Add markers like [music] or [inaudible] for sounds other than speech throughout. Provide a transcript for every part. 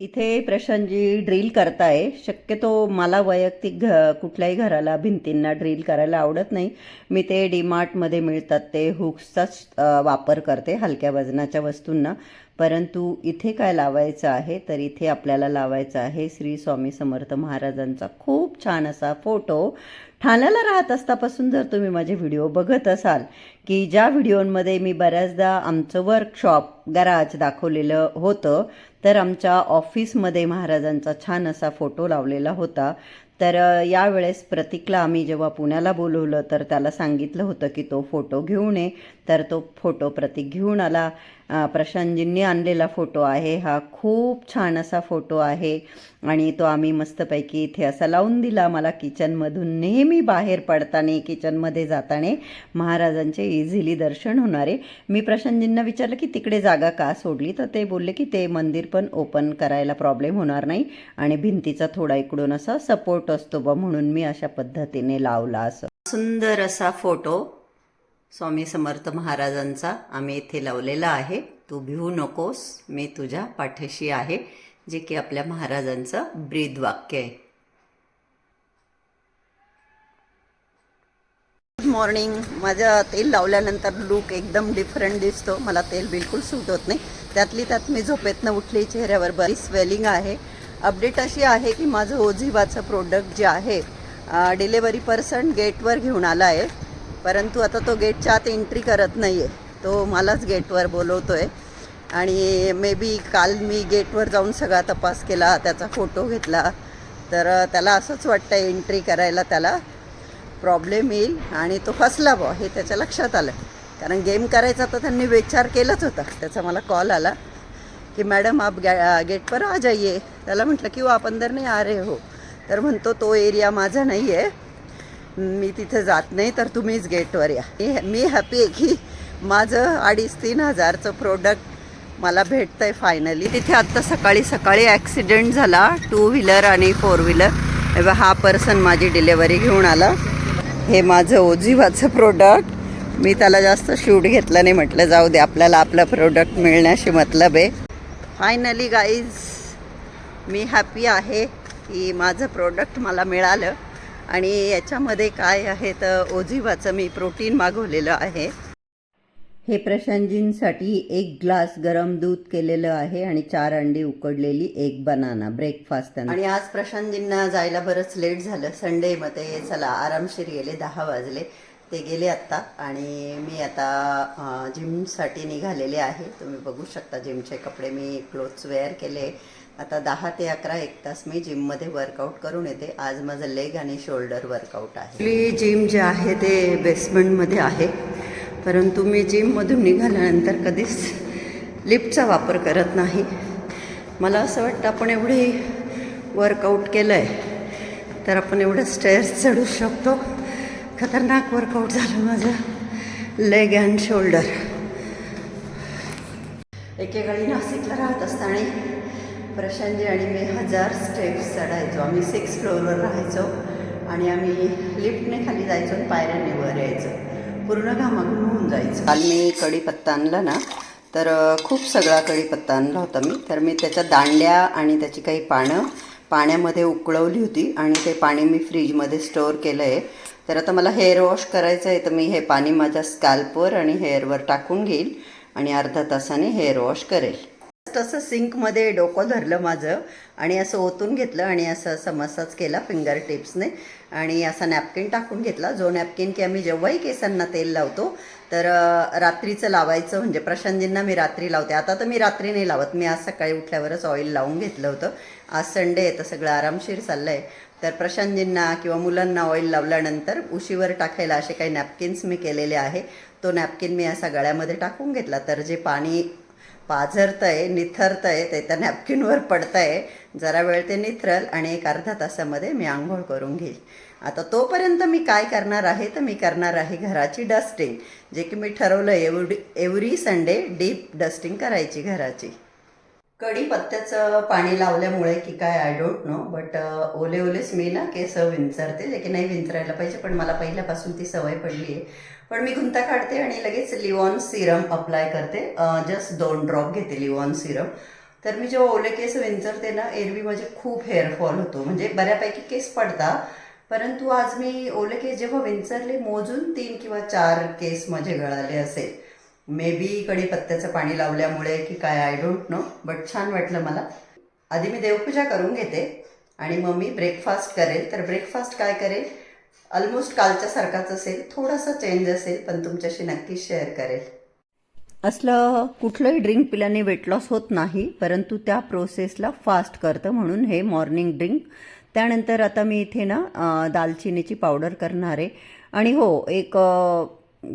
इथे प्रशांतजी ड्रिल करताय. शक्यतो मला वैयक्तिक घ कुठल्याही घराला भिंतींना ड्रिल करायला आवडत नाही. मी ते डीमार्टमध्ये मिळतात ते हुक्सचाच वापर करते हलक्या वजनाच्या वस्तूंना. परंतु इथे काय लावायचं आहे तर इथे आपल्याला लावायचं आहे श्री स्वामी समर्थ महाराजांचा खूप छान असा फोटो. ठाण्याला राहत असतापासून जर तुम्ही माझे व्हिडिओ बघत असाल की ज्या व्हिडिओंमध्ये मी बऱ्याचदा आमचं वर्कशॉप गराज दाखवलेलं होतं तर आमच्या ऑफिसमध्ये महाराजांचा छान असा फोटो लावलेला होता. तर यावेळेस प्रतीकला आम्ही जेव्हा पुण्याला बोलवलं तर त्याला सांगितलं होतं की तो फोटो घेऊन ये. तर तो फोटो प्रतीक घेऊन आला. प्रशांतजींनी आणलेला फोटो आहे. हा खूप छान असा फोटो आहे आणि तो आम्ही मस्तपैकी इथे असा लावून दिला मला किचनमधून. नेहमी बाहेर पडताना किचनमध्ये जाताना महाराजांचे इझिली दर्शन होणारे. मी प्रशांतजींना विचारलं की तिकडे जागा का सोडली? तर ते बोलले की ते मंदिर पण ओपन करायला प्रॉब्लेम होणार नाही आणि भिंतीचा थोडा इकडून असा सपोर्ट असतो बा म्हणून मी अशा पद्धतीने लावला असं. सुंदर असा फोटो स्वामी समर्थ महाराजांचा आम्ही इथे लावलेला आहे. तू भिवू नकोस मी तुझ्या पाठीशी आहे जे की आपल्या महाराजांचं ब्रीद वाक्य आहे. गुड मॉर्निंग माझं तेल लावल्यानंतर लूक एकदम डिफरंट दिसतो. मला तेल बिलकुल सूट होत नाही. त्यातली त्यात मी झोपेतनं उठली चेहऱ्यावर बरी स्वेलिंग आहे. अपडेट अशी आहे की माझं ओझिवाचं प्रोडक्ट जे आहे डिलेवरी पर्सन गेटवर घेऊन आला आहे. परंतु आता तो गेटच्या आत एंट्री करत नाही आहे तो मलाच गेटवर बोलवतो आहे आणि मे बी काल मी गेटवर जाऊन सगळा तपास केला त्याचा फोटो घेतला. तर त्याला असंच वाटतं एंट्री करायला त्याला प्रॉब्लेम येईल आणि तो फसला बुवा हे त्याच्या लक्षात आलं कारण गेम करायचा तर त्यांनी विचार केलाच होता. त्याचा मला कॉल आला कि मैडम आप गॅ गेट पर आ जाइए. त्याला म्हटलं की वो आप अंदर नहीं आ रहे हो. तर म्हणतो तो एरिया माझा नाही आहे मी तिथे जात नाही तर तुम्हीच गेटवर या. मी- मी हॅपी आहे की माझं अडीच तीन हजारचं प्रोडक्ट मला भेटतं आहे फायनली तिथे आत्ता सकाळी सकाळी ॲक्सिडेंट झाला टू व्हीलर आणि फोर व्हीलर हा पर्सन माझी डिलेवरी घेऊन आला. हे माझं ओझिवाचं प्रोडक्ट मी त्याला जास्त शूट घेतलं नाही म्हटलं जाऊ दे आपल्याला आपलं प्रोडक्ट मिळण्याशी मतलब आहे. फायनली गाईज मी हॅपी आहे की माझं प्रोडक्ट मला मिळालं. आणि याच्यामध्ये काय आहे तर ओझिवाचं मी प्रोटीन मागवलेलं आहे. हे प्रशांतजींसाठी एक ग्लास गरम दूध केलेलं आहे आणि चार अंडी उकडलेली एक बनाना ब्रेकफास्ट आणि आज प्रशांतजींना जायला बरंच लेट झालं. संडे मध्ये चला आरामशीर गेले दहा वाजले. ते गेले आत्ता आणि मी आता जिमसाठी निघालेले आहे. तुम्ही बघू शकता जिमचे कपडे मी क्लोथ्स वेअर केले. आता दहा ते अकरा एक तास मी जिममध्ये वर्कआउट करून येते. आज माझं लेग आणि शोल्डर वर्कआउट आहे. जिम जे आहे ते बेसमेंटमध्ये आहे. परंतु मी जिममधून निघाल्यानंतर कधीच लिफ्टचा वापर करत नाही. मला असं वाटतं आपण एवढे वर्कआउट केलं आहे तर आपण एवढं स्टेअर्स चढू शकतो. खतरनाक वर्कआउट झालं माझं लेग अँड शोल्डर एकेकाळी नाशिकला राहत असताना प्रशांतजी आणि मी हजार स्टेप्स चढायचो. आम्ही सिक्स फ्लोअरवर राहायचो आणि आम्ही लिफ्टने खाली जायचो आणि पायऱ्याने वर यायचो. पूर्ण घामाघूम होऊन जायचं. काल मी कढीपत्ता आणला ना तर खूप सगळा कढीपत्ता आणला होता मी. तर मी त्याच्या दांड्या आणि त्याची काही पानं पाण्यामध्ये उकळवली होती आणि ते पाणी मी फ्रीजमध्ये स्टोअर केलं आहे तर आता मला हेअर वॉश करायचं आहे तर मी हे पाणी माझ्या स्कॅल्पवर आणि हेअरवर टाकून घेईल आणि अर्धा तासाने हेअर वॉश करेल. तसं सिंकमध्ये डोकं धरलं माझं आणि असं ओतून घेतलं आणि असं असं मसाज केला फिंगर टिप्सने आणि असा नॅपकिन टाकून घेतला. जो नॅपकिन की आम्ही जेव्हाही केसांना तेल लावतो तर रात्रीचं लावायचं म्हणजे प्रशांतजींना मी रात्री लावते. आता तर मी रात्री नाही लावत. मी आज सकाळी उठल्यावरच ऑइल लावून घेतलं होतं. आज संडे आहे तर सगळं आरामशीर चाललं आहे तर प्रशांतजींना किंवा मुलांना ऑइल लावल्यानंतर उशीवर टाकायला असे काही नॅपकिन्स मी केलेले आहे. तो नॅपकिन मी असा गळ्यामध्ये टाकून घेतला. तर जे पाणी पाझरतं आहे आहे ते त्या नॅपकिनवर पडतं आहे जरा वेळ ते निथरल आणि एक अर्धा तासामध्ये मी आंघोळ करून घेईल. आता तोपर्यंत मी काय करणार आहे? तर मी करणार आहे घराची डस्टिंग जे की मी ठरवलं एवढी एव्हरी संडे डीप डस्टिंग करायची घराची. कढीपत्त्याचं पाणी लावल्यामुळे की काय आय डोंट नो बट ओले ओलेच मी ना केस विंचरते जे की नाही विंचरायला पाहिजे पण मला पहिल्यापासून ती सवय पडली आहे पण मी गुंता काढते आणि लगेच लिवॉन सिरम अप्लाय करते. जस्ट दोन ड्रॉप घेते लिवॉन सिरम. तर मी जेव्हा ओले केस विंचरते ना एरवी माझे खूप हेअरफॉल होतो. म्हणजे बऱ्यापैकी केस पडतात. परंतु आज मी ओले केस जेव्हा विंचरले मोजून तीन किंवा चार केस माझे गळाले असेल. मे बी कढीपत्त्याचं पाणी लावल्यामुळे की काय आय डोंट नो बट छान वाटलं मला. आधी मी देवपूजा करून घेते आणि मग मी ब्रेकफास्ट करेल. तर ब्रेकफास्ट काय करेल? ऑलमोस्ट कालच्या सारखाच असेल थोडासा चेंज असेल पण तुमच्याशी नक्कीच शेअर करेल. असलं कुठलंही ड्रिंक पिल्याने वेट लॉस होत नाही परंतु त्या प्रोसेसला फास्ट करतं म्हणून हे मॉर्निंग ड्रिंक त्यानंतर आता मी इथे ना दालचिनीची पावडर करणार. आहे आणि हो एक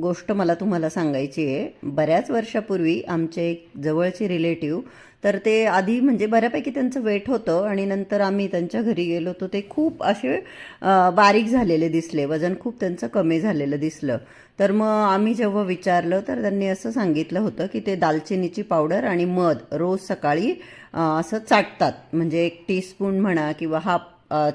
गोष्ट मला तुम्हाला सांगायची आहे. बऱ्याच वर्षापूर्वी आमचे एक जवळचे रिलेटिव्ह तर ते आधी म्हणजे बऱ्यापैकी त्यांचं वेट होतं आणि नंतर आम्ही त्यांच्या घरी गेलो होतो ते खूप असे बारीक झालेले दिसले. वजन खूप त्यांचं कमी झालेलं दिसलं. तर मग आम्ही जेव्हा विचारलं तर त्यांनी असं सांगितलं होतं की ते दालचिनीची पावडर आणि मध रोज सकाळी असं चाटतात. म्हणजे एक टीस्पून म्हणा किंवा हाफ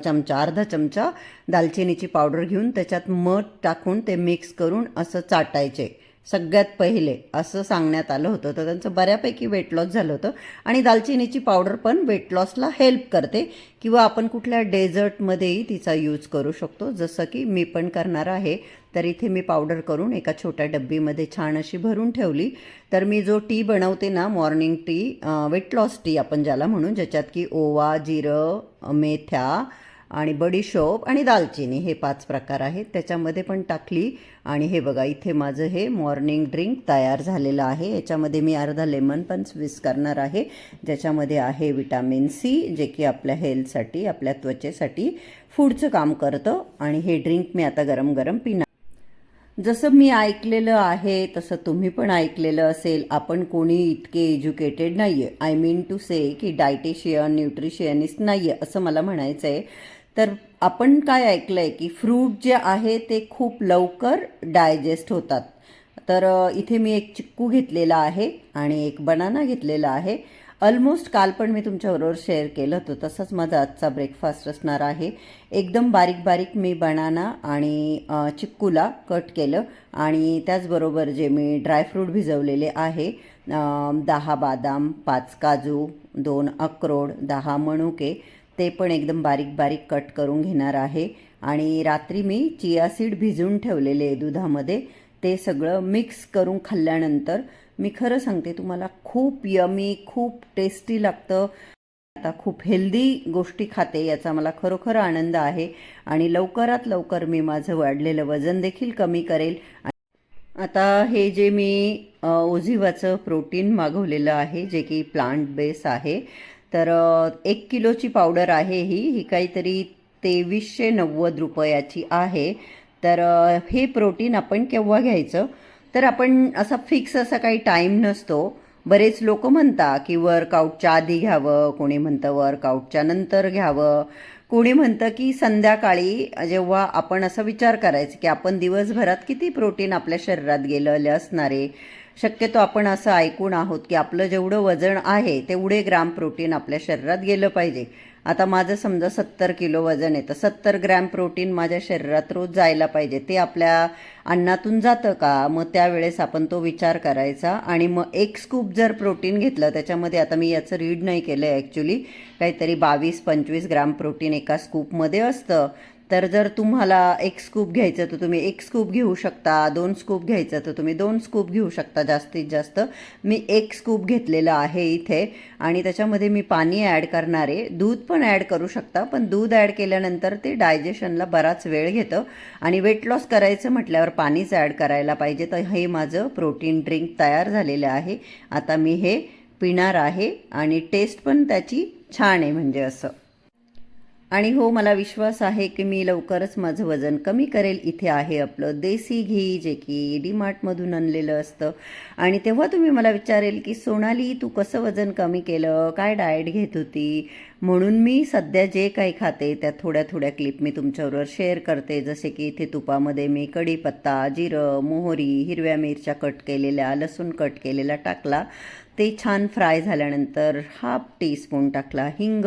चमचा अर्धा चमचा दालचिनीची पावडर घेऊन त्याच्यात मध टाकून ते मिक्स करून असं चाटायचे. सगळ्यात पहिले असं सांगण्यात आलं होतं. तर त्यांचं बऱ्यापैकी वेट लॉस झालं होतं. आणि दालचिनीची पावडर पण वेट लॉसला हेल्प करते. किंवा आपण कुठल्या डेझर्टमध्येही तिचा यूज करू शकतो. जसं की मी पण करणार आहे. तर इथे मी पावडर करून एका छोट्या डब्बीमध्ये छान अशी भरून ठेवली. तर मी जो टी बनवते ना morning tea weight loss tea आपण ज्याला म्हणू ज्याच्यात की ओवा जिरं मेथ्या आणि बडीशोप आणि दालचिनी हे पाच प्रकार आहेत. त्याच्यामध्ये पण टाकली. आणि हे बघा इथे माझं हे मॉर्निंग ड्रिंक तयार झालेलं आहे. याच्यामध्ये मी अर्धा लेमन पण स्विस करणार आहे. ज्याच्यामध्ये आहे विटॅमिन सी जे की आपल्या हेल्थसाठी आपल्या त्वचेसाठी फूडचं काम करतं. आणि हे ड्रिंक मी आता गरम गरम पिणार. जसं मी ऐकलेलं आहे तसं तुम्ही पण ऐकलेलं असेल. आपण कोणी इतके एज्युकेटेड नाही आहे आय मीन टू से की डायटिशियन न्यूट्रिशियनिस्ट नाही आहे असं मला म्हणायचं आहे तर आपण काय ऐकलं आहे की फ्रूट जे आहे ते खूप लवकर डायजेस्ट होतात. तर इथे मी एक चिक्कू घेतलेला आहे आणि एक बनाना घेतलेला आहे. ऑलमोस्ट काल पण मी तुमच्याबरोबर शेअर केलं होतं. तसंच माझा आजचा ब्रेकफास्ट असणार आहे. एकदम बारीक बारीक मी बनाना आणि चिक्कूला कट केलं आणि त्याचबरोबर जे मी ड्रायफ्रूट भिजवलेले आहे दहा बादाम पाच काजू दोन अक्रोड दहा मणुके ते पण एकदम बारीक बारीक कट करून घेणार आहे. आणि रात्री मी चिया सीड भिजवून ठेवलेले आहे दुधामध्ये. ते सगळं मिक्स करून खाल्ल्यानंतर मी खरं सांगते तुम्हाला खूप यमी खूप टेस्टी लागतं. आता खूप हेल्दी गोष्टी खाते याचा मला खरोखर आनंद आहे. आणि लवकरात लवकर मी माझं वाढलेलं वजन देखील कमी करेल. आता हे जे मी ओझिवाचं प्रोटीन मागवलेलं आहे जे की प्लांट बेस आहे तर एक किलोची पावडर आहे ही. ही काहीतरी तेवीसशे नव्वद रुपयाची आहे. तर हे प्रोटीन आपण केव्हा घ्यायचं? तर आपण असा फिक्स असा काही टाईम नसतो. बरेच लोक म्हणता की वर्कआउटच्या आधी घ्यावं कोणी म्हणतं वर्कआउटच्या नंतर घ्यावं. कोणी म्हणतं की संध्याकाळी जेव्हा आपण असा विचार करायचा की आपण दिवसभरात किती प्रोटीन आपल्या शरीरात गेलेले असणारे शक्यतो आपण असं ऐकून आहोत की आपलं जेवढं वजन आहे तेवढे ग्राम प्रोटीन आपल्या शरीरात गेलं पाहिजे. आता माझं समजा सत्तर किलो वजन आहे तर सत्तर ग्रॅम प्रोटीन माझ्या शरीरात रोज जायला पाहिजे. ते आपल्या अन्नातून जातं का? मग त्यावेळेस आपण तो विचार करायचा आणि मग एक स्कूप जर प्रोटीन घेतलं त्याच्यामध्ये आता मी याचं रीड नाही केलं आहे ॲक्च्युली काहीतरी बावीस पंचवीस ग्राम प्रोटीन एका स्कूपमध्ये असतं. तर जर तुम्हाला एक स्कूप घ्यायचं तर तुम्ही एक स्कूप घेऊ शकता दोन स्कूप घ्यायचं तर तुम्ही दोन स्कूप घेऊ शकता जास्तीत जास्त. मी एक स्कूप घेतलेलं आहे इथे आणि त्याच्यामध्ये मी पाणी ॲड करणार आहे. दूध पण ॲड करू शकता पण दूध ॲड केल्यानंतर ते डायजेशनला बराच वेळ घेतं. आणि वेट लॉस करायचं म्हटल्यावर पाणीच ॲड करायला पाहिजे. तर हे माझं प्रोटीन ड्रिंक तयार झालेलं आहे. आता मी हे पिणार आहे आणि टेस्ट पण त्याची छान आहे म्हणजे असं. आणि हो मला विश्वास आहे की मी लवकरच माझं वजन कमी करेल. इथे आहे आपलं देसी घी जे की डीमार्टमधून आणलेलं असतं. आणि तेव्हा तुम्ही मला विचारेल की सोनाली तू कसं वजन कमी केलं? काय डाएट घेत होती? म्हणून मी सध्या जे काही खाते त्या थोड्या थोड्या क्लिप मी तुमच्याबरोबर शेअर करते. जसे की इथे तुपामध्ये मी कढीपत्ता जिरं मोहरी हिरव्या मिरच्या कट केलेल्या लसूण कट केलेला टाकला. ते छान फ्राय झाल्यानंतर हाफ टीस्पून टाकला हिंग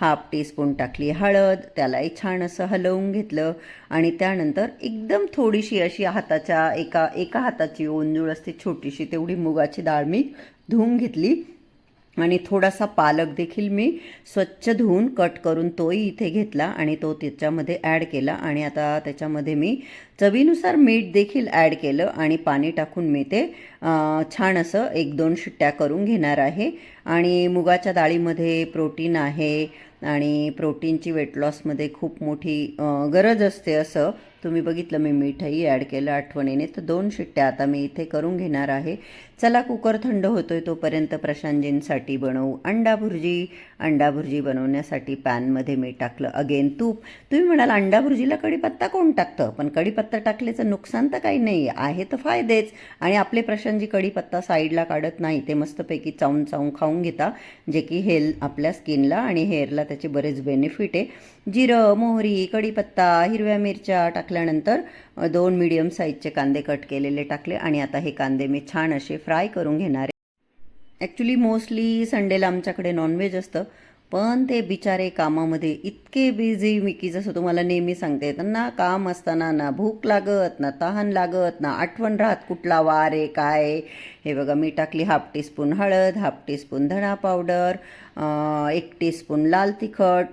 हाफ टीस्पून टाकली हळद त्यालाही छान असं हलवून घेतलं आणि त्यानंतर एकदम थोडीशी अशी हाताच्या एका एका हाताची ओंजूळ असते छोटीशी तेवढी मुगाची डाळ मी धुवून घेतली. आणि थोडासा पालक देखील मी स्वच्छ धुवून कट करून तोही इथे घेतला आणि तो त्याच्यामध्ये ॲड केला. आणि आता त्याच्यामध्ये मी चवीनुसार मीठ देखील ॲड केलं आणि पाणी टाकून मी ते छान असं एक दोन शिट्ट्या करून घेणार आहे. आणि मुगाच्या डाळीमध्ये प्रोटीन आहे आणि प्रोटीनची वेट लॉसमध्ये खूप मोठी गरज असते असं तुम्ही बघितलं मी मीठही ॲड केलं आठवणीने. तर दोन शिट्ट्या आता मी इथे करून घेणार आहे. चला कुकर थंड होतोय तोपर्यंत प्रशांतजींसाठी बनवू अंडा भुर्जी. अंडा भुर्जी बनवण्यासाठी पॅनमध्ये मी टाकलं अगेन तूप. तुम्ही म्हणाल अंडा भुर्जीला कढीपत्ता कोण टाकतं? पण कढीपत्ता टाकल्याचं नुकसान तर काही नाही आहे तर फायदेच. आणि आपले प्रशांतजी कढीपत्ता साईडला काढत नाही ते मस्तपैकी चावून चावून खाऊन घेता जे की हेल आपल्या स्किनला आणि हेअरला त्याचे बरेच बेनिफिट आहे. जिरं मोहरी कढीपत्ता हिरव्या मिरच्या टाकल्या टाकल्यानंतर दोन मीडियम साईजचे कांदे कट केलेले टाकले आणि आता हे कांदे मी छान असे फ्राय करून घेणार आहे. ॲक्च्युली मोस्टली संडेला आमच्याकडे नॉनव्हेज असतं पण ते बिचारे कामामध्ये इतके बिझी मी की जसं तुम्हाला नेहमी सांगते त्यांना काम असताना ना भूक लागत ना तहान लागत ना आठवण राहत कुठला वार आहे काय हे बघा मी टाकली हाफ टीस्पून हळद हाफ टीस्पून धणा पावडर एक टीस्पून लाल तिखट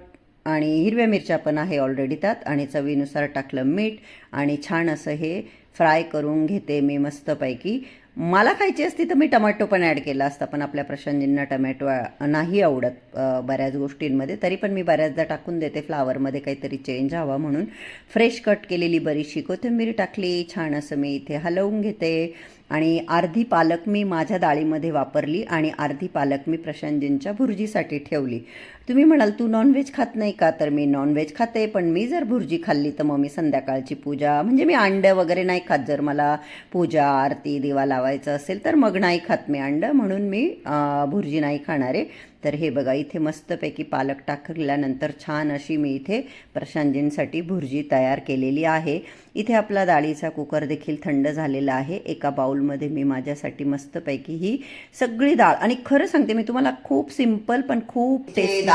आणि हिरव्या मिरच्या पण आहे ऑलरेडी त्यात. आणि चवीनुसार टाकलं मीठ आणि छान असं हे फ्राय करून घेते मी मस्तपैकी. मला खायची असती तर मी टमॅटो पण ॲड केला असता पण आपल्या प्रशांतजींना टमॅटो नाही आवडत बऱ्याच गोष्टींमध्ये. तरी पण मी बऱ्याचदा टाकून देते फ्लावरमध्ये काहीतरी चेंज हवा म्हणून. फ्रेश कट केलेली बरीचशी कोथिंबीर टाकली छान असं मी इथे हलवून घेते. आणि अर्धी पालक मी माझ्या डाळीमध्ये वापरली आणि अर्धी पालक मी प्रशांतजींच्या भुर्जीसाठी ठेवली. तुम्ही म्हणाल तू नॉनव्हेज खात नाही का? तर मी नॉनव्हेज खाते पण मी जर भुर्जी खाल्ली तर मग मी संध्याकाळची पूजा म्हणजे मी अंडं वगैरे नाही खात. जर मला पूजा आरती दिवा लावायचं असेल तर मग नाही खात मी अंडं म्हणून मी भुर्जी नाही खाणार. आहे तर हे बघा इथे मस्तपैकी पालक टाकल्यानंतर छान अशी मी इथे प्रशांतजींसाठी भुर्जी तयार केलेली आहे. इथे आपला डाळीचा कुकर देखील थंड झालेला आहे. एका बाउलमध्ये मी माझ्यासाठी मस्तपैकी ही सगळी डाळ आणि खरं सांगते मी तुम्हाला खूप सिंपल पण खूप टेस्टी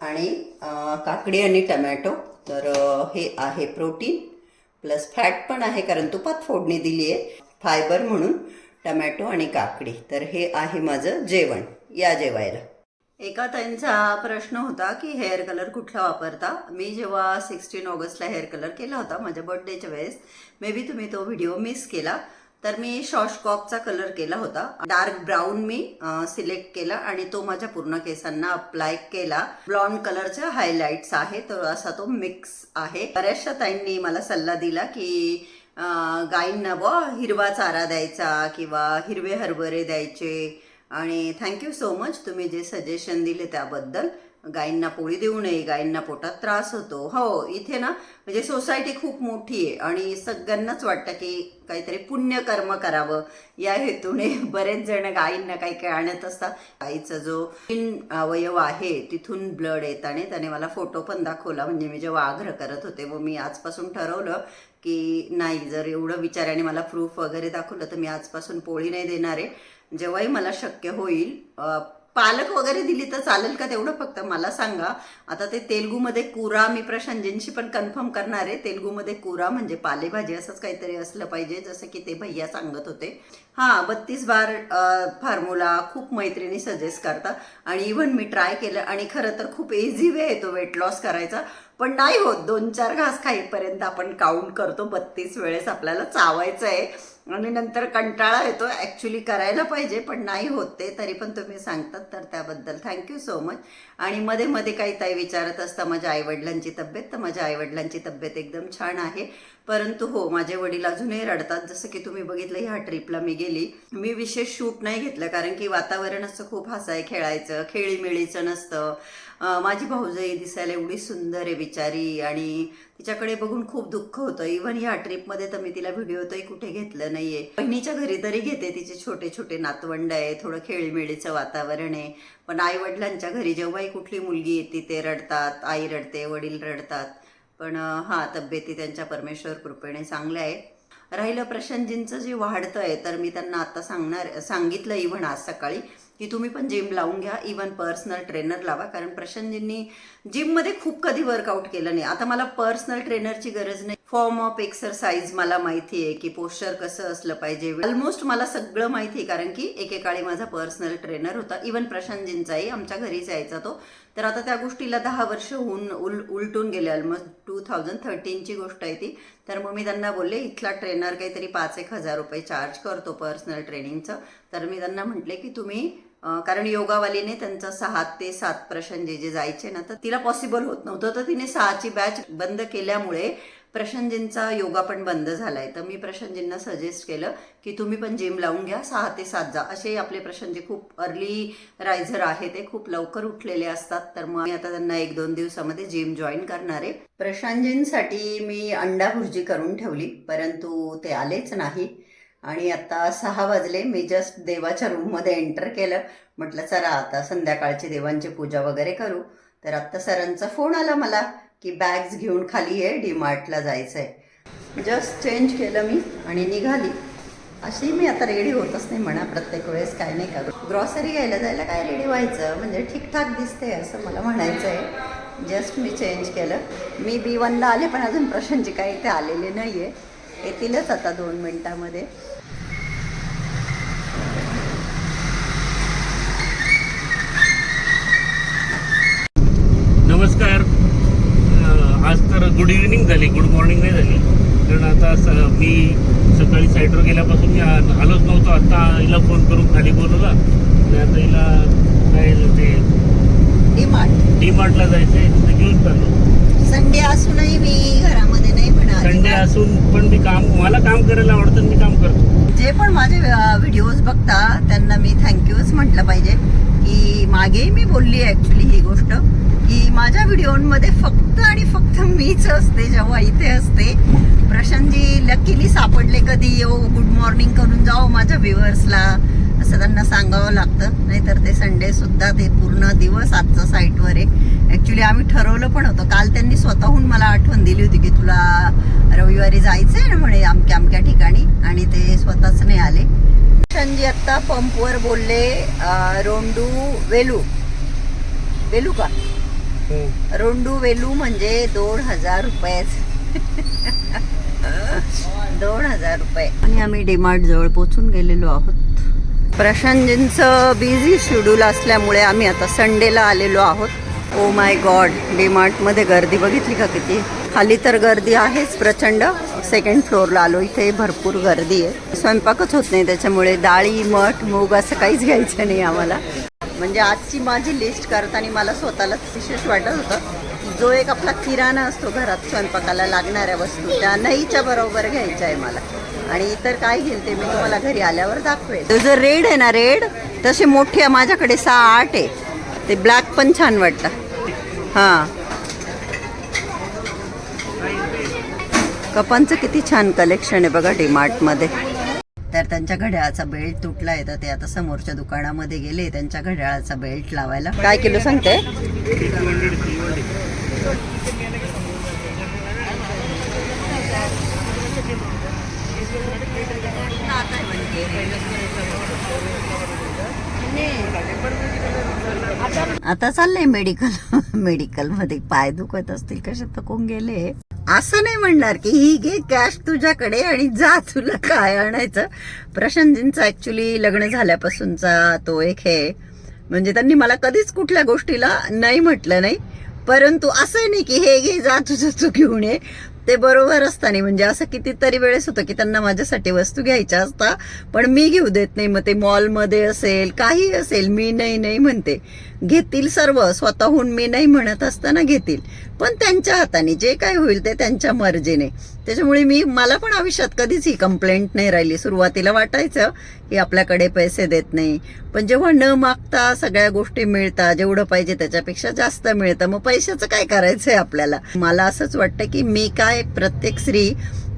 आणि अं, काकडी आणि टमॅटो. तर हे आहे प्रोटीन. प्लस फॅट पण आहे कारण तुपात फोडणी दिली आहे. फायबर म्हणून टमॅटो आणि काकडी. तर हे आहे माझं जेवण या जेवायला. एका त्यांचा प्रश्न होता की हेअर कलर कुठला वापरता? मी जेव्हा सिक्स्टीन ऑगस्टला हेअर कलर केला होता माझ्या बर्थडेच्या वेळेस मे बी तुम्ही तो व्हिडिओ मिस केला. तर मी शॉशकॉकचा कलर केला होता. डार्क ब्राऊन मी सिलेक्ट केला आणि तो माझ्या पूर्ण केसांना अप्लाय केला. ब्लॉन्ड कलरच्या हायलाइट्स आहे. तर असा तो मिक्स आहे. बऱ्याचशा ताईंनी मला सल्ला दिला की गायींना ब हिरवा चारा द्यायचा किंवा हिरवे हरभरे द्यायचे. आणि थँक्यू सो मच तुम्ही जे सजेशन दिले त्याबद्दल गायींना पोळी देऊ नये गायींना पोटात त्रास होतो. हो इथे ना म्हणजे सोसायटी खूप मोठी आहे आणि सगळ्यांनाच वाटतं की काहीतरी पुण्यकर्म करावं. या हेतूने बरेच जण गायींना काही काही आणत असतात. गाईचा जो तीन अवयव आहे तिथून ब्लड येताने त्याने मला फोटो पण दाखवला. म्हणजे मी जेव्हा आग्रह करत होते व मी आजपासून ठरवलं की नाही जर एवढं विचाराने मला प्रूफ वगैरे दाखवलं तर मी आजपासून पोळी नाही देणार आहे. जेव्हाही मला शक्य होईल पालक वगैरे दिली तर चालेल का तेवढं फक्त मला सांगा. आता ते तेलगूमध्ये कुरा मी प्रशांतजींशी पण कन्फर्म करणार आहे. तेलगूमध्ये कुरा म्हणजे पालेभाजी असंच काहीतरी असलं पाहिजे. जसं की ते भैया सांगत होते. हां बत्तीस बार फॉर्म्युला खूप मैत्रिणी सजेस्ट करतात आणि इव्हन मी ट्राय केलं आणि खरं तर खूप इझी वे आहे तो वेट लॉस करायचा. पण नाही होत. दोन चार घास खाईपर्यंत आपण काउंट करतो. बत्तीस वेळेस आपल्याला चावायचं आहे आणि नंतर कंटाळा येतो ॲक्च्युली करायला पाहिजे पण नाही होत ते तरी पण तुम्ही सांगतात तर त्याबद्दल थँक्यू सो मच आणि मध्ये मध्ये काही ताई विचारत असता माझ्या आईवडिलांची तब्येत तर माझ्या आईवडिलांची तब्येत एकदम छान आहे. परंतु हो माझे वडील अजूनही रडतात जसं की तुम्ही बघितलं ह्या ट्रिपला मी गेली. मी विशेष शूट नाही घेतलं कारण की वातावरण असं खूप हसाय खेळायचं खेळीमेळीचं नसतं. माझी भाऊजाई दिसायला एवढी सुंदर आहे बिचारी. आणि तिच्याकडे बघून खूप दुःख होतं. इव्हन ह्या ट्रिपमध्ये तर मी तिला व्हिडिओतही कुठे घेतलं नाहीये. बहिणीच्या घरी तरी घेते तिचे छोटे छोटे नातवंड आहे थोडं खेळीमेळीचं वातावरण आहे. पण आई वडिलांच्या घरी जेव्हाही कुठली मुलगी येते ते रडतात आई रडते वडील रडतात. पण हा तब्येती त्यांच्या परमेश्वर कृपेने चांगल्या आहे राहिलं प्रशांतजींचं जे वाढतं आहे तर मी त्यांना आता सांगणार सांगितलं इव्हन आज सकाळी. की तुम्ही पण जिम लावून घ्या इवन पर्सनल ट्रेनर लावा. कारण प्रशांतजींनी जिममध्ये खूप कधी वर्कआउट केलं नाही. आता मला पर्सनल ट्रेनरची गरज नाही. फॉर्म ऑफ एक्सरसाइज मला माहिती आहे की पोस्चर कसं असलं पाहिजे. ऑलमोस्ट मला सगळं माहिती आहे कारण की एकेकाळी माझा पर्सनल ट्रेनर होता. इवन प्रशांतजींचाही आमच्या घरीच यायचा तो. तर आता त्या गोष्टीला दहा वर्ष होऊन उल उलटून गेले. ऑलमोस्ट टू थाउजंड थर्टीनची गोष्ट आहे ती. तर मग मी त्यांना बोलले इथला ट्रेनर काहीतरी पाच एक हजार रुपये चार्ज करतो पर्सनल ट्रेनिंगचं तर मी त्यांना म्हटले की तुम्ही कारण योगावालीने त्यांचा सहा ते सात प्रश्न जे जे जायचे ना तर तिला पॉसिबल होत नव्हतं. तर तिने सहाची बॅच बंद केल्यामुळे प्रशनजींचा योगा पण बंद झालाय. तर मी प्रशनजींना सजेस्ट केलं की तुम्ही पण जिम लावून घ्या सहा ते सात जा. असे आपले प्रशनजी खूप अर्ली रायझर आहे ते खूप लवकर उठलेले असतात. तर मग मी आता त्यांना एक दोन दिवसामध्ये जिम जॉईन करणार आहे. प्रशांतजींसाठी मी अंडा भुर्जी करून ठेवली परंतु ते आलेच नाही. आणि आता सहा वाजले मी जस्ट देवाच्या रूममध्ये एंटर केलं. म्हटलं चला आता संध्याकाळची देवांची पूजा वगैरे करू. तर आत्ता सरांचा फोन आला मला की बॅग्स घेऊन खाली आहे डीमार्टला जायचं आहे जस्ट चेंज केलं मी आणि निघाली. अशी मी आता रेडी होतच नाही म्हणा प्रत्येक वेळेस काय नाही का ग्रॉसरी घ्यायला जायला काय रेडी व्हायचं? म्हणजे ठीकठाक दिसते असं मला म्हणायचं आहे जस्ट मी चेंज केलं. मी बी वनला आले पण अजून प्रशांची काही इथे आलेले नाही आहे येतीलच आता दोन मिनटामध्ये. नमस्कार. आज तर गुड इव्हिनिंग झाली गुड मॉर्निंग नाही झाली. कारण आता स मी सकाळी साईडवर गेल्यापासून मी आलोच नव्हतो. आता हिला फोन करून खाली बोलवला. आणि आता हिला काय ते डीमार्ट डी मार्टला जायचं आहे तिथे घेऊन चाललो. संडे असूनही मी घरामध्ये संडे असून पण मी काम मला काम करायला आवडतं मी काम करतो. जे पण माझे व्हिडिओज बघता त्यांना मी थँक्यूच म्हटलं पाहिजे. की मागेही मी बोलली ॲक्च्युली ही गोष्ट. की माझ्या व्हिडिओमध्ये फक्त आणि फक्त मीच असते जेव्हा इथे असते. प्रशांतजी लकीली सापडले कधी. येऊ गुड मॉर्निंग करून जाओ माझ्या व्ह्युअर्सला असं त्यांना सांगावं लागतं. नाहीतर ते संडे सुद्धा ते पूर्ण दिवस आजचं साईटवर आहे. ॲक्च्युली आम्ही ठरवलं पण होतं. काल त्यांनी स्वतःहून मला आठवण दिली होती की तुला रविवारी जायचं आहे ना म्हणे अमक्या अमक्या ठिकाणी? आणि ते स्वतःच नाही आले. प्रशांतजी आत्ता पंपवर बोलले रोंडू वेलू. वेलू का? रोंडू वेलू म्हणजे दोन हजार रुपये. [laughs] दोन हजार रुपये. आणि आम्ही डीमार्ट जवळ पोचून गेलेलो आहोत. प्रशांतजींचं बिझी शेड्यूल असल्यामुळे आम्ही आता संडेला आलेलो आहोत. ओ माय गॉड डीमार्टमध्ये गर्दी बघितली का किती? खाली तर गर्दी आहेच प्रचंड. सेकंड फ्लोअरला आलो इथे भरपूर गर्दी आहे. स्वयंपाकच होत नाही त्याच्यामुळे डाळी मठ मूग असं काहीच घ्यायचं नाही आम्हाला. म्हणजे आजची माझी लिस्ट करताना मला स्वतःलाच विशेष वाटत होतं. जो एक आपला किराणा असतो घरात स्वयंपाकाला लागणाऱ्या वस्तू त्या नाहीच्या बरोबर घ्यायच्या आहे मला. आणि इतर काय घेईल ते मी तुम्हाला घरी आल्यावर दाखवेल. तो जो रेड आहे ना रेड तसे मोठे माझ्याकडे सहा आठ आहे. ते ब्लॅक पण छान वाटतं. हां. कपांचं किती छान कलेक्शन आहे बघा डीमार्टमध्ये. तर त्यांच्या घड्याळाचा बेल्ट तुटला आहे तर ते आता समोरच्या दुकानामध्ये गेले त्यांच्या घड्याळाचा बेल्ट लावायला. काय किलो सांगते? आता चाललंय मेडिकल मेडिकलमध्ये. पाय दुखत असतील कशा थकून गेले? असं नाही म्हणणार की ही घे कॅश तुझ्याकडे आणि जा तुला काय आणायचं? प्रशांतजींचा ऍक्च्युली लग्न झाल्यापासूनचा तो एक हे. म्हणजे त्यांनी मला कधीच कुठल्या गोष्टीला नाही म्हटलं नाही. परंतु असं नाही की हे घे जा तुझं तू घेऊन ये. ते बरोबर असताना म्हणजे असं कितीतरी वेळेस होतं की त्यांना माझ्यासाठी वस्तू घ्यायच्या असता पण मी घेऊ देत नाही. मग ते मॉलमध्ये असेल काही असेल मी नाही नाही म्हणते. घेतील सर्व. स्वतःहून मी नाही म्हणत असताना घेतील. पण त्यांच्या हाताने जे काय होईल ते त्यांच्या मर्जीने. त्याच्यामुळे मी मला पण आयुष्यात कधीच ही कंप्लेंट नाही राहिली. सुरुवातीला वाटायचं की आपल्याकडे पैसे देत नाही. पण जेव्हा न मागता सगळ्या गोष्टी मिळतात जेवढं पाहिजे त्याच्यापेक्षा जास्त मिळतं. मग पैशाचं काय करायचं आहे आपल्याला? मला असंच वाटतं की मी काय प्रत्येक स्त्री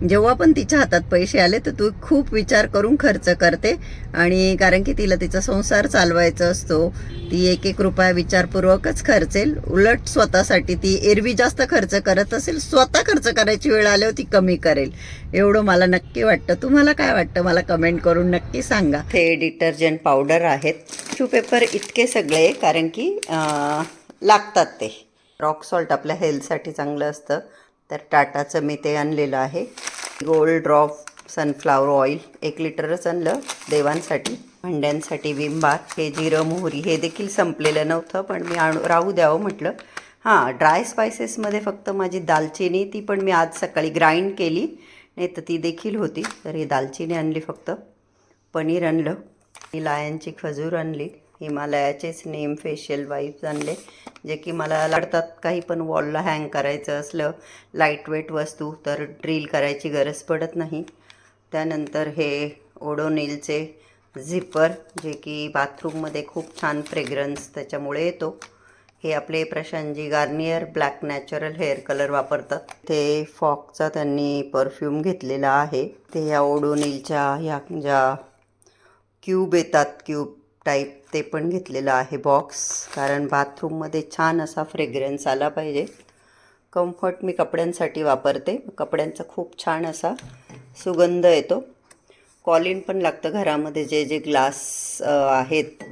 जेव्हा पण तिच्या हातात पैसे आले तर तू खूप विचार करून खर्च करते. आणि कारण की तिला तिचा संसार चालवायचा असतो. ती एक एक रुपया विचारपूर्वकच खर्चेल. उलट स्वतःसाठी ती एरवी जास्त खर्च करत असेल स्वतः खर्च करायची वेळ आल्यावर ती कमी करेल. एवढं मला नक्की वाटतं. तुम्हाला काय वाटतं? मला कमेंट करून नक्की सांगा. हे डिटर्जंट पावडर आहेत. टिश्यू पेपर इतके सगळे कारण की लागतात ते. रॉक सॉल्ट आपल्या हेल्थसाठी चांगलं असतं. तर टाटाचं मी ते आणलेलं आहे. गोल्ड ड्रॉप सनफ्लावर ऑइल एक लिटरच आणलं देवांसाठी भांड्यांसाठी विम बार हे जिरं मोहरी हे देखील संपलेलं नव्हतं पण मी आणू राहू द्यावं म्हटलं. हां ड्राय स्पायसेसमध्ये फक्त माझी दालचिनी ती पण मी आज सकाळी ग्राइंड केली नाही तर ती देखील होती. तर ही दालचिनी आणली फक्त पनीर आणलं ही लायांची खजूर आणली हिमालयाचेच नेम फेशियल वाईप्स आणले जे की मला लागतात काही पण वॉलला हँग करायचं असलं लाइट वेट वस्तू तर ड्रिल करायची गरज पडत नाही. त्यानंतर हे ओडोनिलचे झिपर जे की बाथरूममध्ये खूप छान फ्रेग्रन्स त्याच्यामुळे येतो. हे आपले Prashantji Garnier black natural hair colour वापरतात. ते फॉकचा त्यांनी परफ्यूम घेतलेला आहे. ते या ओडोनिलच्या ह्या ज्या क्यूब येतात क्यूब टाईप ते पण घेतलेलं आहे बॉक्स कारण बाथरूममध्ये छान असा फ्रेग्रन्स आला पाहिजे. कम्फर्ट मी कपड्यांसाठी वापरते. कपड्यांचा खूप छान असा सुगंध येतो. कॉलिन पण लागतं घरामध्ये. जे जे ग्लास आहेत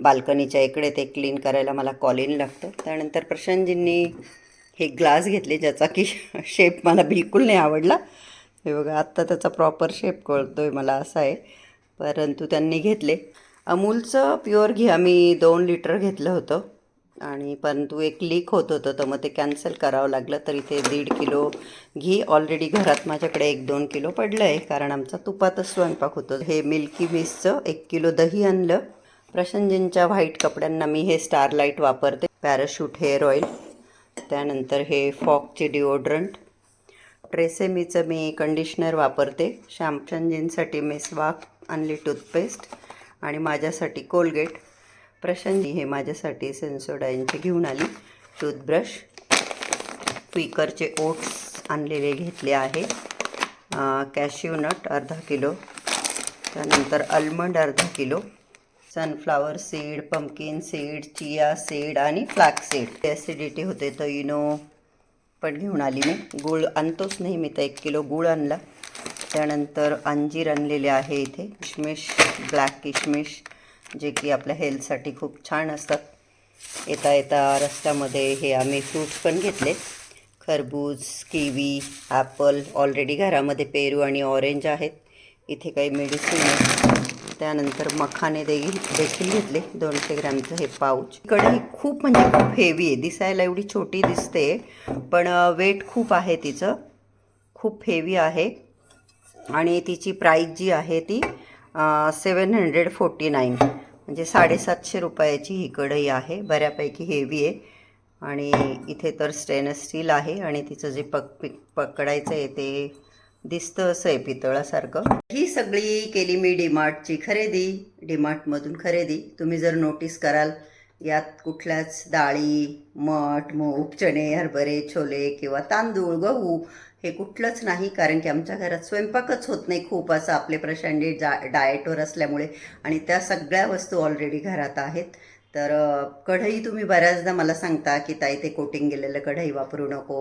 बाल्कनीच्या इकडे ते क्लीन करायला मला कॉलिन लागतं. त्यानंतर प्रशांतजींनी हे ग्लास घेतले ज्याचा की [laughs] शेप मला बिलकुल नाही आवडला. हे बघा आत्ता त्याचा प्रॉपर शेप कळतो आहे मला असा आहे. परंतु त्यांनी घेतले. अमूलचं प्युअर घी आम्ही दोन लिटर घेतलं होतं. आणि परंतु एक लीक होत होतं तर मग ते कॅन्सल करावं लागलं. तर इथे दीड किलो घी ऑलरेडी घरात माझ्याकडे एक दोन किलो पडलं आहे कारण आमचा तुपातच स्वयंपाक होतो. हे मिल्की मिसचं एक किलो दही आणलं. प्रशांतजींच्या व्हाईट कपड्यांना मी हे स्टारलाईट वापरते. पॅराशूट हेअर ऑइल त्यानंतर हे फॉकचे डिओड्रंट ट्रेसेमीचं मी कंडिशनर वापरते. शॅम्पशनजींसाठी मेसवाक आणली टूथपेस्ट आणि माझ्यासाठी कोलगेट प्रशांती हे माझ्यासाठी सेन्सोडाईनचे घेऊन आली. टूथब्रश क्विकरचे ओट्स आणलेले घेतले आहे. कॅशिव नट अर्धा किलो. त्यानंतर अल्मंड अर्धा kilo. Sunflower seed pumpkin seed chia seed आणि फ्लॅक्स सीड ॲसिडिटी होते तर इनो पण घेऊन आली मी. गूळ आणतोच नाही मी तर एक किलो गूळ आणला. त्यानंतर अंजीर आणलेले आहे इथे किशमिश ब्लॅक किशमिश जे की आपल्या हेल्थसाठी खूप छान असतात. येता येता रस्त्यामध्ये हे आम्ही फ्रूट्स पण घेतले. खरबूज किवी ॲपल ऑलरेडी घरामध्ये पेरू आणि ऑरेंज आहेत. इथे काही मेडिसिन आहे. त्यानंतर मखाने देखील देखील घेतले. दोनशे ग्रॅमचं हे पाऊच कढई खूप म्हणजे खूप हेवी आहे. दिसायला एवढी छोटी दिसते पण वेट खूप आहे तिचं. खूप हेवी आहे. आणि तिची प्राईस जी आहे ती सेवन हंड्रेड फोर्टी नाईन म्हणजे साडेसातशे रुपयाची ही कढई आहे. बऱ्यापैकी हेवी आहे. आणि इथे तर स्टेनलेस स्टील आहे आणि तिचं जे पक पिक पकडायचं आहे ते दिसतं असं आहे पितळासारखं. ही सगळी केली मी डीमार्टची खरेदी. डीमार्टमधून खरेदी. तुम्ही जर नोटीस कराल यात कुठल्याच डाळी मठ मूग चणे हरभरे छोले किंवा तांदूळ गहू हे कुठलंच नाही कारण की आमच्या घरात स्वयंपाकच होत नाही खूप असं आपले प्रशांत डा डाएटवर असल्यामुळे. आणि त्या सगळ्या वस्तू ऑलरेडी घरात आहेत. तर कढई तुम्ही बऱ्याचदा मला सांगता की ताई ते कोटिंग गेलेलं कढई वापरू नको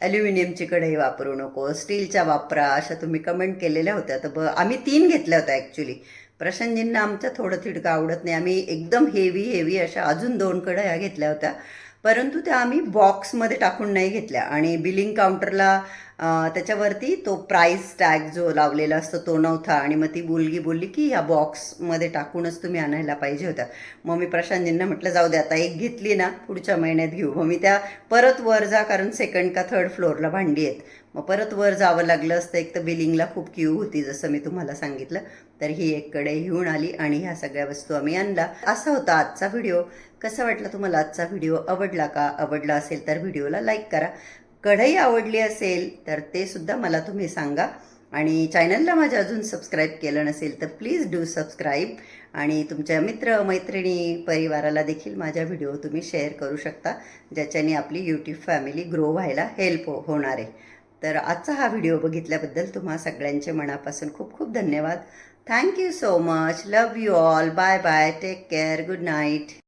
ॲल्युमिनियमची कढई वापरू नको स्टीलच्या वापरा अशा तुम्ही कमेंट केलेल्या होत्या. तर ब आम्ही तीन घेतल्या होत्या ॲक्च्युली प्रशांतजींना आमचं थोडं तिडकं आवडत नाही. आम्ही एकदम हेवी हेवी अशा अजून दोन कढया घेतल्या होत्या. परंतु त्या आम्ही बॉक्समध्ये टाकून नाही घेतल्या. आणि बिलिंग काउंटरला त्याच्यावरती तो प्राईस टॅग जो लावलेला असतो तो नव्हता. आणि मग ती मुलगी बोलली की या बॉक्समध्ये टाकूनच तुम्ही आणायला पाहिजे होत्या मग मी प्रशांतजींना म्हटलं जाऊ दे आता एक घेतली ना पुढच्या महिन्यात घेऊ. मग मी त्या परत वर जा कारण सेकंड का थर्ड फ्लोअरला भांडी आहेत. मग परत वर जावं लागलं असतं. एक तर बिलिंगला खूप क्यू होती जसं मी तुम्हाला सांगितलं. तर ही एक कडे घेऊन आली आणि ह्या सगळ्या वस्तू आम्ही आणला असा होता आजचा व्हिडिओ कसा वाटला तुम्हाला आजचा व्हिडिओ आवडला का? आवडला असेल तर व्हिडिओला लाईक करा. कढई आवडली असेल तर ते सुद्धा मला तुम्ही सांगा. आणि चॅनलला माझ्या अजून सबस्क्राईब केलं नसेल तर प्लीज डू सबस्क्राईब आणि तुमच्या मित्र मैत्रिणी परिवाराला देखील माझ्या व्हिडिओ तुम्ही शेअर करू शकता ज्याच्याने आपली यूट्यूब फॅमिली ग्रो व्हायला हेल्प हो होणार आहे. तर आजचा हा व्हिडिओ बघितल्याबद्दल तुम्हा सगळ्यांचे मनापासून खूप खूप धन्यवाद. Thank you so much love you all bye bye take care good night